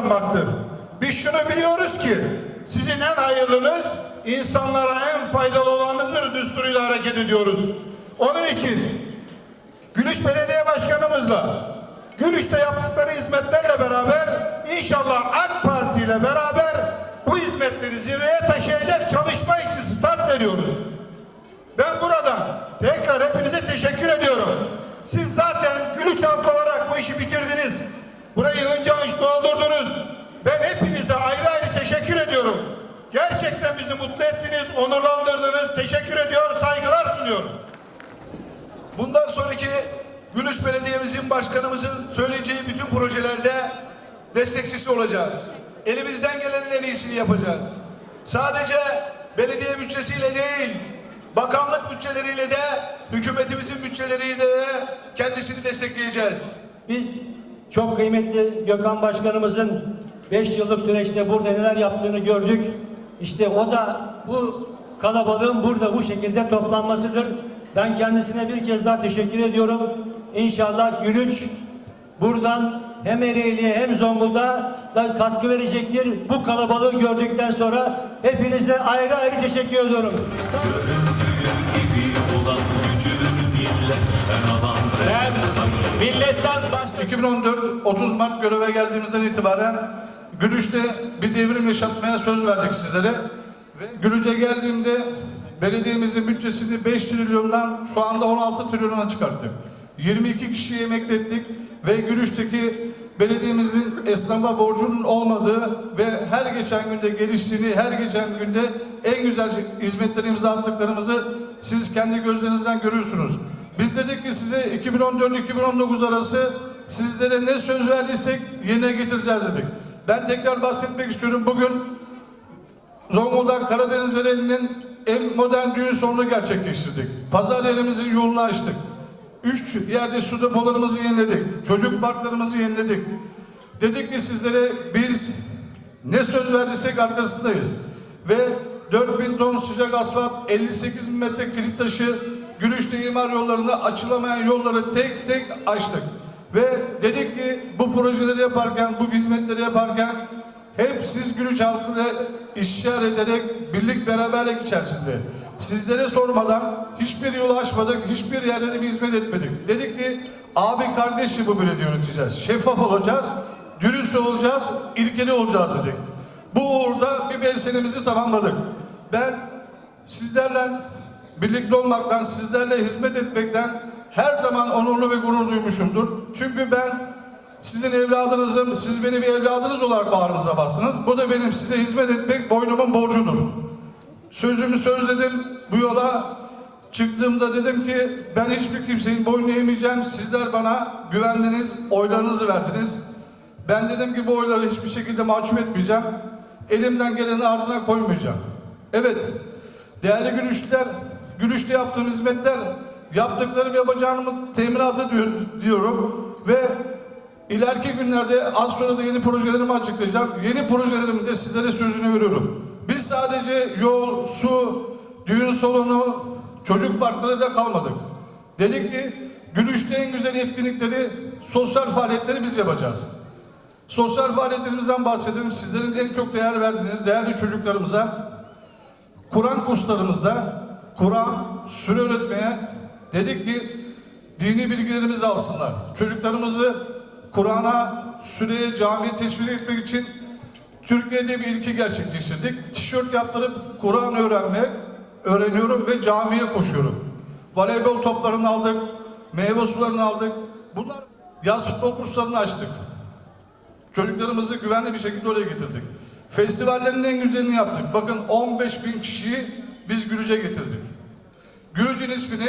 kazanmaktır. Biz şunu biliyoruz ki sizin en hayırlınız insanlara en faydalı olanınızdır düsturuyla hareket ediyoruz. Onun için Gülüş Belediye Başkanımızla Gülüş'te yaptıkları hizmetlerle beraber inşallah AK Parti ile beraber bu hizmetleri zirveye taşıyacak çalışma için start veriyoruz. Ben buradan tekrar hepinize teşekkür ediyorum. Siz zaten Gülüç halkı olarak bu işi bitirdiniz. Burayı hınca hınç doldurdunuz. Ben hepinize ayrı ayrı teşekkür ediyorum. Gerçekten bizi mutlu ettiniz, onurlandırdınız. Teşekkür ediyor, saygılar sunuyorum. Bundan sonraki Gülüş Belediye'mizin başkanımızın söyleyeceği bütün projelerde destekçisi olacağız. Elimizden gelenin en iyisini yapacağız. Sadece belediye bütçesiyle değil, bakanlık bütçeleriyle de hükümetimizin bütçeleriyle de kendisini destekleyeceğiz. Biz çok kıymetli Gökhan Başkanımızın 5 yıllık süreçte burada neler yaptığını gördük. İşte o da bu kalabalığın burada bu şekilde toplanmasıdır. Ben kendisine bir kez daha teşekkür ediyorum. İnşallah Gülüç buradan hem Ereğli'ye hem Zonguldak'a da katkı verecektir. Bu kalabalığı gördükten sonra hepinize ayrı ayrı teşekkür ediyorum. Olun. gibi milletten başka 2014 30 Mart göreve geldiğimizden itibaren Gülüş'te bir devrim yaşatmaya söz verdik sizlere. Ve Gülüş'e geldiğimde belediyemizin bütçesini 5 trilyondan şu anda 16 trilyona çıkarttık. 22 kişiyi emekli ettik ve Gülüş'teki belediyemizin esnafa borcunun olmadığı ve her geçen günde geliştiğini, her geçen günde en güzel hizmetleri imza attıklarımızı siz kendi gözlerinizden görüyorsunuz. Biz dedik ki size 2014-2019 arası sizlere ne söz verdiysek yerine getireceğiz dedik. Ben tekrar bahsetmek istiyorum. Bugün Zonguldak Karadeniz Ereğli'nin en modern düğün salonu gerçekleştirdik. Pazar yerimizin yolunu açtık. Üç yerde su depolarımızı yeniledik. Çocuk parklarımızı yeniledik. Dedik ki sizlere biz ne söz verdiysek arkasındayız. Ve 4000 ton sıcak asfalt, 58 bin metre kilit taşı, Gülüş'te imar yollarını açılamayan yolları tek tek açtık. Ve dedik ki bu projeleri yaparken, bu hizmetleri yaparken hep siz Gülüş halkıyla işyar ederek birlik beraberlik içerisinde. Sizlere sormadan hiçbir yolu açmadık, hiçbir yerde de bir hizmet etmedik. Dedik ki abi kardeş gibi bu belediye yöneteceğiz. Şeffaf olacağız, dürüst olacağız, ilkeli olacağız dedik. Bu uğurda bir beş tamamladık. Ben sizlerle birlikte olmaktan, sizlerle hizmet etmekten her zaman onurlu ve gurur duymuşumdur. Çünkü ben sizin evladınızım, siz beni bir evladınız olarak bağrınıza bastınız. Bu da benim size hizmet etmek boynumun borcudur. Sözümü sözledim bu yola çıktığımda dedim ki ben hiçbir kimsenin boynunu eğmeyeceğim. Sizler bana güvendiniz, oylarınızı verdiniz. Ben dedim ki bu oyları hiçbir şekilde mahcup etmeyeceğim. Elimden geleni ardına koymayacağım. Evet, değerli gülüşler, gülüşte yaptığım hizmetler, yaptıklarım yapacağımın teminatı diyor, diyorum. Ve ileriki günlerde az sonra da yeni projelerimi açıklayacağım. Yeni projelerimi de sizlere sözünü veriyorum. Biz sadece yol, su, düğün salonu, çocuk parklarıyla kalmadık. Dedik ki Gülüş'te en güzel etkinlikleri, sosyal faaliyetleri biz yapacağız. Sosyal faaliyetlerimizden bahsedelim. Sizlerin en çok değer verdiğiniz değerli çocuklarımıza Kur'an kurslarımızda Kur'an, süre öğretmeye dedik ki dini bilgilerimizi alsınlar. Çocuklarımızı Kur'an'a, süreye, camiye teşvik etmek için Türkiye'de bir ilki gerçekleştirdik. Tişört yaptırıp Kur'an öğrenmek, öğreniyorum ve camiye koşuyorum. Voleybol toplarını aldık, meyve sularını aldık. Bunlar yaz futbol kurslarını açtık. Çocuklarımızı güvenli bir şekilde oraya getirdik. Festivallerin en güzelini yaptık. Bakın 15 bin kişiyi biz Gülüc'e getirdik. Gülüc'ün ismini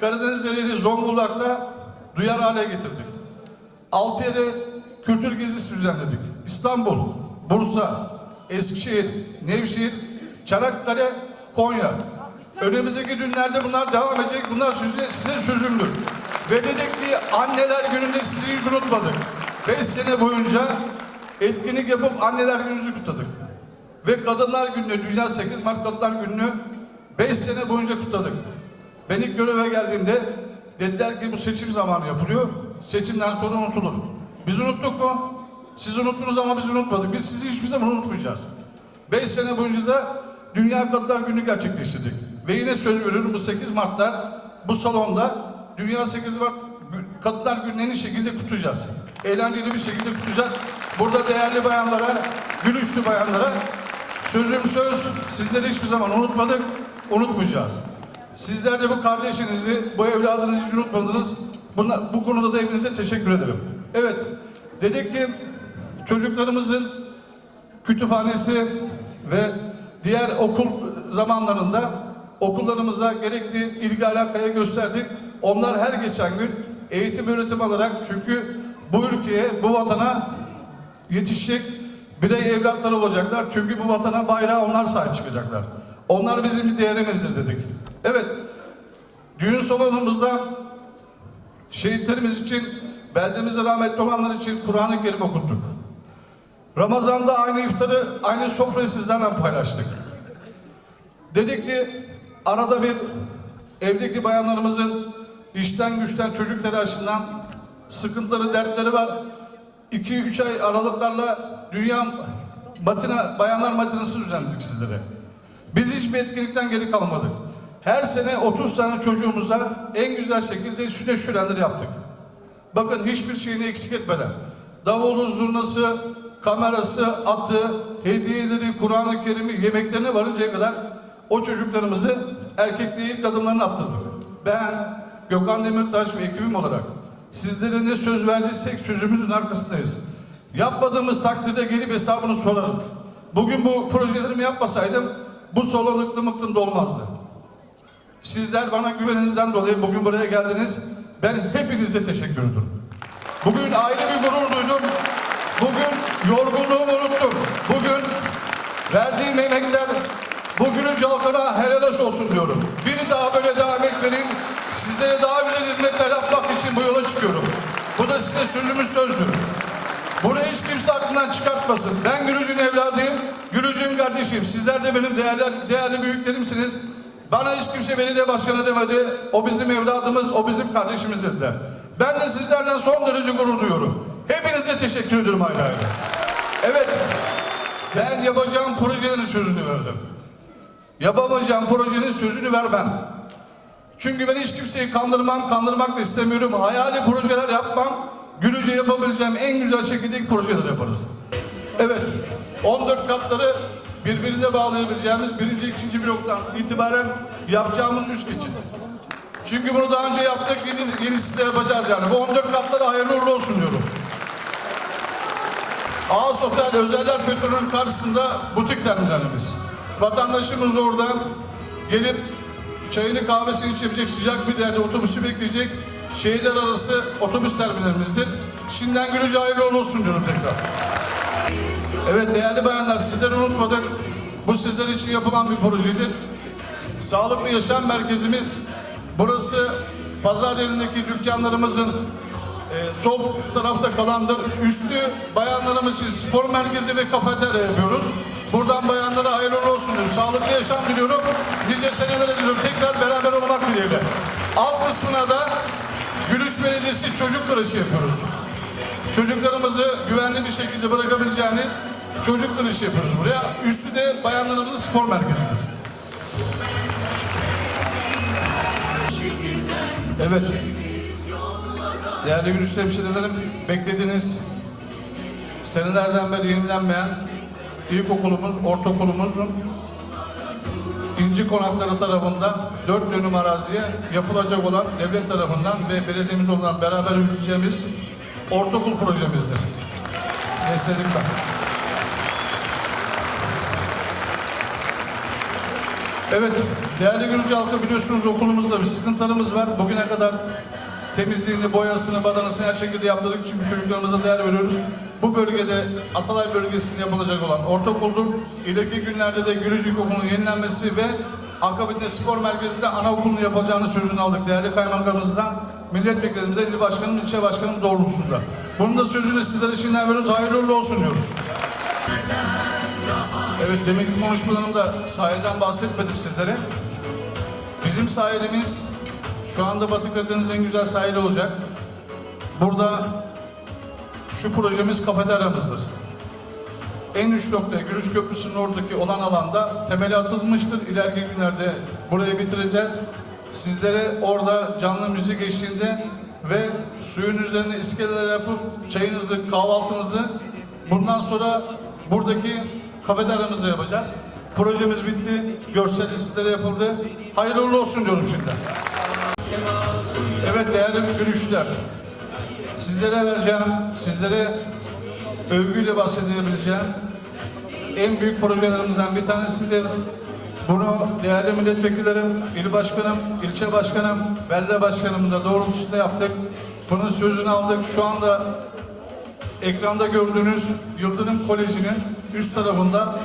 Karadeniz Ereğli Zonguldak'ta duyar hale getirdik. Altı yere kültür gezisi düzenledik. İstanbul, Bursa, Eskişehir, Nevşehir, Çanakkale, Konya. Önümüzdeki günlerde bunlar devam edecek. Bunlar size, size sözümdür. Ve dedik ki anneler gününde sizi hiç unutmadık. Beş sene boyunca etkinlik yapıp anneler gününüzü kutladık. Ve kadınlar gününü, Dünya 8 Mart Kadınlar Günü'nü 5 sene boyunca kutladık. Ben ilk göreve geldiğimde dediler ki bu seçim zamanı yapılıyor. Seçimden sonra unutulur. Biz unuttuk mu? Siz unuttunuz ama biz unutmadık. Biz sizi hiçbir zaman unutmayacağız. Beş sene boyunca da Dünya Kadınlar Günü gerçekleştirdik. Ve yine söz veriyorum bu 8 Mart'ta bu salonda Dünya 8 Mart Kadınlar Günü'nü en iyi şekilde kutlayacağız. Eğlenceli bir şekilde kutlayacağız. Burada değerli bayanlara, gülüşlü bayanlara sözüm söz sizleri hiçbir zaman unutmadık, unutmayacağız. Sizler de bu kardeşinizi, bu evladınızı hiç unutmadınız. Buna, bu konuda da hepinize teşekkür ederim. Evet, dedik ki çocuklarımızın kütüphanesi ve diğer okul zamanlarında okullarımıza gerekli ilgi alakaya gösterdik. Onlar her geçen gün eğitim öğretim alarak çünkü bu ülkeye, bu vatana yetişecek birey evlatlar olacaklar. Çünkü bu vatana bayrağı onlar sahip çıkacaklar. Onlar bizim bir değerimizdir dedik. Evet, düğün salonumuzda şehitlerimiz için, beldemizde rahmetli olanlar için Kur'an-ı Kerim okuttuk. Ramazan'da aynı iftarı, aynı sofrayı sizlerle paylaştık. Dedik ki arada bir evdeki bayanlarımızın işten güçten çocuk telaşından sıkıntıları, dertleri var. 2-3 ay aralıklarla dünya matina, bayanlar matinası düzenledik sizlere. Biz hiçbir etkinlikten geri kalmadık. Her sene 30 tane çocuğumuza en güzel şekilde süne şürenler yaptık. Bakın hiçbir şeyini eksik etmeden. Davulu, zurnası, kamerası, atı, hediyeleri, Kur'an-ı Kerim'i, yemeklerine varıncaya kadar o çocuklarımızı erkek değil kadınlarını attırdık. Ben, Gökhan Demirtaş ve ekibim olarak sizlere ne söz verdiysek sözümüzün arkasındayız. Yapmadığımız takdirde gelip hesabını sorarım. Bugün bu projelerimi yapmasaydım bu salon ıklım ıklım dolmazdı. Sizler bana güveninizden dolayı bugün buraya geldiniz. Ben hepinize teşekkür ederim. Bugün ayrı bir gurur duydum. Bugün yorgunluğumu unuttum. Bugün verdiğim emekler bugünün halkına helal olsun diyorum. Bir daha böyle emek vereyim. Sizlere daha güzel hizmetler yapmak için bu yola çıkıyorum. Bu da size sözümüz sözdür. Hiç kimse aklından çıkartmasın. Ben Gülücün evladıyım, Gülücün kardeşim. Sizler de benim değerli, değerli büyüklerimsiniz. Bana hiç kimse belediye başkanı demedi. O bizim evladımız, o bizim kardeşimiz dediler. Ben de sizlerden son derece gurur duyuyorum. Hepinize teşekkür ediyorum ayrı ayrı. Evet, ben yapacağım projelerin sözünü verdim. Yapamayacağım projenin sözünü vermem. Çünkü ben hiç kimseyi kandırmam, kandırmak da istemiyorum. Hayali projeler yapmam. Gülüce yapabileceğim en güzel şekilde projeler yaparız. Evet, 14 katları birbirine bağlayabileceğimiz birinci, ikinci bloktan itibaren yapacağımız üç geçit. Çünkü bunu daha önce yaptık, yeni, yenisini de yapacağız yani. Bu 14 katları hayırlı uğurlu olsun diyorum. Ağız Otel Özeller Petrol'ün karşısında butik terminalimiz. Vatandaşımız oradan gelip çayını kahvesini içebilecek sıcak bir yerde otobüsü bekleyecek şehirler arası otobüs terminalimizdir. Şimdiden Gülücü hayırlı olsun diyorum tekrar. Evet değerli bayanlar sizleri unutmadık. Bu sizler için yapılan bir projedir. Sağlıklı Yaşam Merkezimiz burası pazar yerindeki dükkanlarımızın e, sol tarafta kalandır. Üstü bayanlarımız için spor merkezi ve kafeterya yapıyoruz. Buradan bayanlara hayırlı olsun diyorum. Sağlıklı yaşam diliyorum. Nice senelere diliyorum. Tekrar beraber olmak dileğiyle. Alt kısmına da Gülüş Belediyesi çocuk kreşi yapıyoruz. Çocuklarımızı güvenli bir şekilde bırakabileceğiniz çocuk kreşi yapıyoruz buraya. Üstü de bayanlarımızın spor merkezidir. Evet. Değerli Gülüş hemşirelerim, beklediğiniz senelerden beri yenilenmeyen ilkokulumuz, ortaokulumuzun İnci Konakları tarafından dört dönüm araziye yapılacak olan devlet tarafından ve belediyemiz olan beraber yürüteceğimiz ortaokul projemizdir. Nesledik ben. Evet, değerli Gürcü halkı biliyorsunuz okulumuzda bir sıkıntılarımız var. Bugüne kadar temizliğini, boyasını, badanasını her şekilde yaptırdık için çocuklarımıza değer veriyoruz. Bu bölgede Atalay bölgesinde yapılacak olan ortaokuldur. İleriki günlerde de Gürcü İlkokulu'nun yenilenmesi ve akabinde spor merkezinde anaokulunu yapacağını sözünü aldık değerli kaymakamımızdan. Milletvekilimize, il başkanım, ilçe başkanım doğrultusunda. Bunun da sözünü sizlere şimdiden veriyoruz. Hayırlı olsun diyoruz. Evet demek konuşmalarımda sahilden bahsetmedim sizlere. Bizim sahilimiz Şu anda Batı Karadeniz'in en güzel sahili olacak. Burada şu projemiz kafeteryamızdır. En uç nokta Gülüş Köprüsü'nün oradaki olan alanda temeli atılmıştır. İleriki günlerde burayı bitireceğiz. Sizlere orada canlı müzik eşliğinde ve suyun üzerine iskeleler yapıp çayınızı, kahvaltınızı bundan sonra buradaki kafeteryamızı yapacağız. Projemiz bitti. Görseli sizlere yapıldı. Hayırlı olsun diyorum şimdi. Evet değerli gülüşler. Sizlere vereceğim, sizlere övgüyle bahsedebileceğim en büyük projelerimizden bir tanesidir. Bunu değerli milletvekillerim, il başkanım, ilçe başkanım, belde başkanım da doğrultusunda yaptık. Bunun sözünü aldık. Şu anda ekranda gördüğünüz Yıldırım Koleji'nin üst tarafında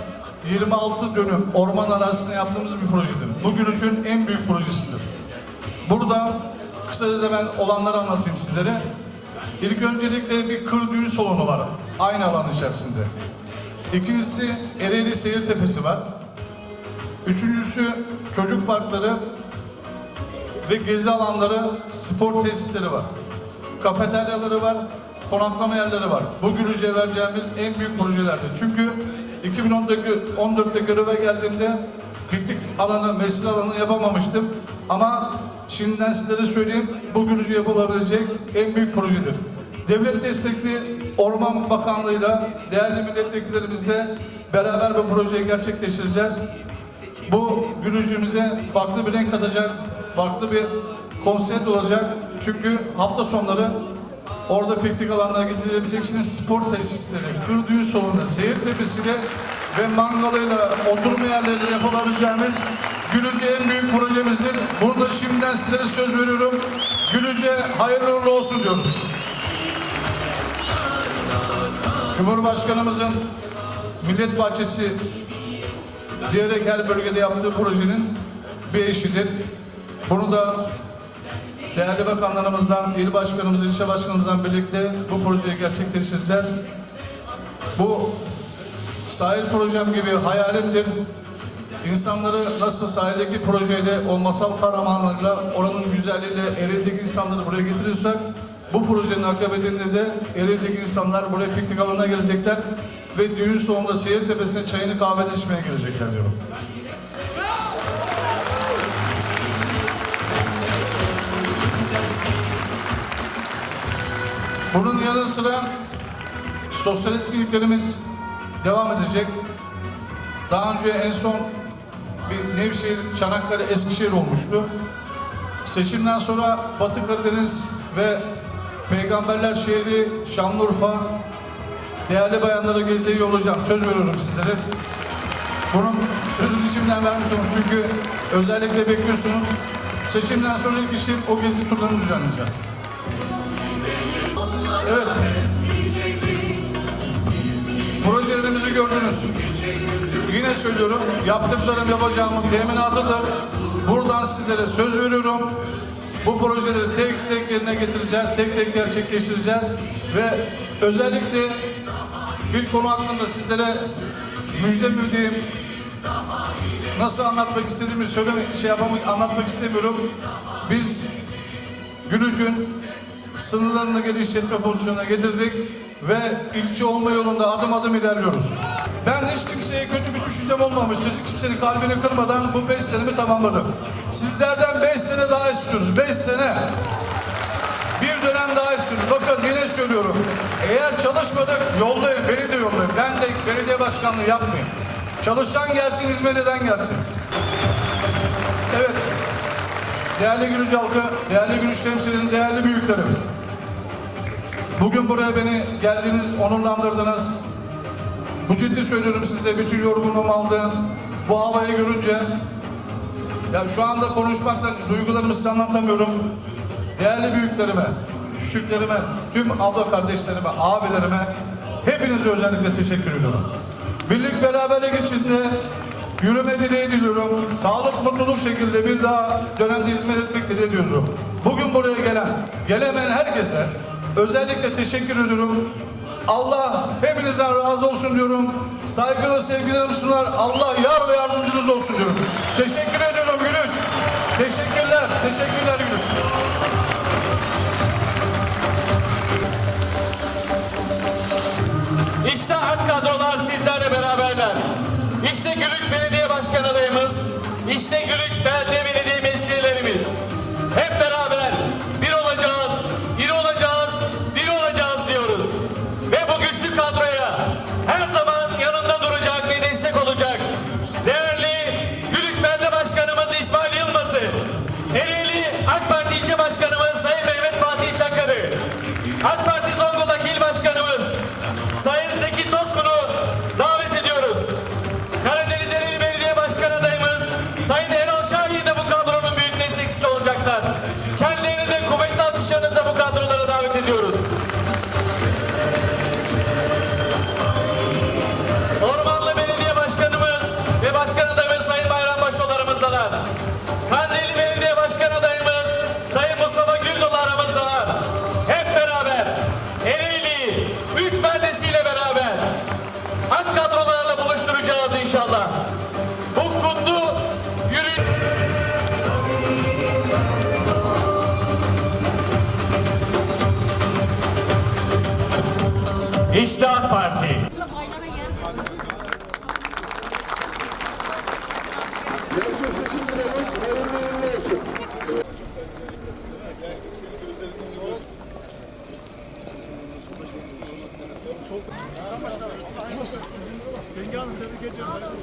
26 dönüm orman arazisine yaptığımız bir projedir. Bu Gülücün en büyük projesidir. Burada kısaca ben olanları anlatayım sizlere. İlk öncelikle bir kır düğün salonu var. Aynı alan içerisinde. İkincisi Ereğli Seyir Tepesi var. Üçüncüsü çocuk parkları ve gezi alanları, spor tesisleri var. Kafeteryaları var, konaklama yerleri var. Bu Gülücü'ye vereceğimiz en büyük projelerdir. Çünkü 2014'te 14'te göreve geldiğimde piknik alanı, mesire alanı yapamamıştım. Ama şimdiden sizlere söyleyeyim, bu Gülücü yapılabilecek en büyük projedir. Devlet destekli Orman Bakanlığı'yla değerli milletvekillerimizle beraber bu projeyi gerçekleştireceğiz. Bu gülücümüze farklı bir renk katacak, farklı bir konsept olacak. Çünkü hafta sonları orada piknik alanlarına getirebileceksiniz. Spor tesisleri, kır düğün salonu, seyir tepesiyle ve mangalıyla oturma yerleriyle yapılabileceğimiz Gülüce en büyük projemizdir. Bunu da şimdiden sizlere söz veriyorum. Gülüce hayırlı uğurlu olsun diyoruz. Cumhurbaşkanımızın Millet Bahçesi diyerek her bölgede yaptığı projenin bir eşidir. Bunu da değerli bakanlarımızdan, il başkanımız, ilçe başkanımızdan birlikte bu projeyi gerçekleştireceğiz. Bu sahil projem gibi hayalimdir. İnsanları nasıl sahildeki projeyle, o masal kahramanlarıyla, oranın güzelliğiyle Ereğli'deki insanları buraya getiriyorsak, bu projenin akabetinde de Ereğli'deki insanlar buraya piknik alanına gelecekler ve düğün sonunda seyir tepesine çayını kahvede içmeye gelecekler diyorum. Bunun yanı sıra sosyal etkinliklerimiz devam edecek. Daha önce en son bir Nevşehir, Çanakkale, Eskişehir olmuştu. Seçimden sonra Batı Karadeniz ve Peygamberler Şehri Şanlıurfa değerli bayanlara geziye yollayacağım. Söz veriyorum sizlere. Bunun sözünü şimdiden vermiş olun çünkü özellikle bekliyorsunuz. Seçimden sonra ilk işim o gezi turlarını düzenleyeceğiz. Evet. Projelerimizi gördünüz. Yine söylüyorum, yaptıklarım yapacağımın teminatıdır. Buradan sizlere söz veriyorum. Bu projeleri tek tek yerine getireceğiz, tek tek gerçekleştireceğiz ve özellikle bir konu hakkında sizlere müjde müjdeyim. Nasıl anlatmak istediğimi söyleme, şey yapamak, anlatmak istemiyorum. Biz Gülücün sınırlarını geliştirme pozisyonuna getirdik ve ilçe olma yolunda adım adım ilerliyoruz. Ben hiç kimseye kötü bir düşüncem olmamıştır. Hiç kimsenin kalbini kırmadan bu beş senemi tamamladım. Sizlerden beş sene daha istiyoruz. Beş sene. Bir dönem daha istiyoruz. Bakın yine söylüyorum. Eğer çalışmadık yollayın. Beni de yollayın. Ben de belediye başkanlığı yapmayayım. Çalışan gelsin, hizmet eden gelsin. Evet. Değerli Gülüç halkı, değerli Gülüç temsilinin değerli büyüklerim. Bugün buraya beni geldiniz, onurlandırdınız. Bu ciddi söylüyorum size, bütün yorgunluğumu aldı. Bu havayı görünce, ya şu anda konuşmakla duygularımı size anlatamıyorum. Değerli büyüklerime, küçüklerime, tüm abla kardeşlerime, abilerime, hepinize özellikle teşekkür ediyorum. Birlik beraberlik içinde yürüme dileği diliyorum. Sağlık, mutluluk şekilde bir daha dönemde hizmet etmek dileği diliyorum. Bugün buraya gelen, gelemeyen herkese özellikle teşekkür ediyorum. Allah hepinizden razı olsun diyorum. Saygı ve sevgilerimi sunar. Allah yar ve yardımcınız olsun diyorum. Teşekkür ediyorum Gülüç. Teşekkürler, teşekkürler Gülüş. AK AK Parti. Tebrik ediyorum.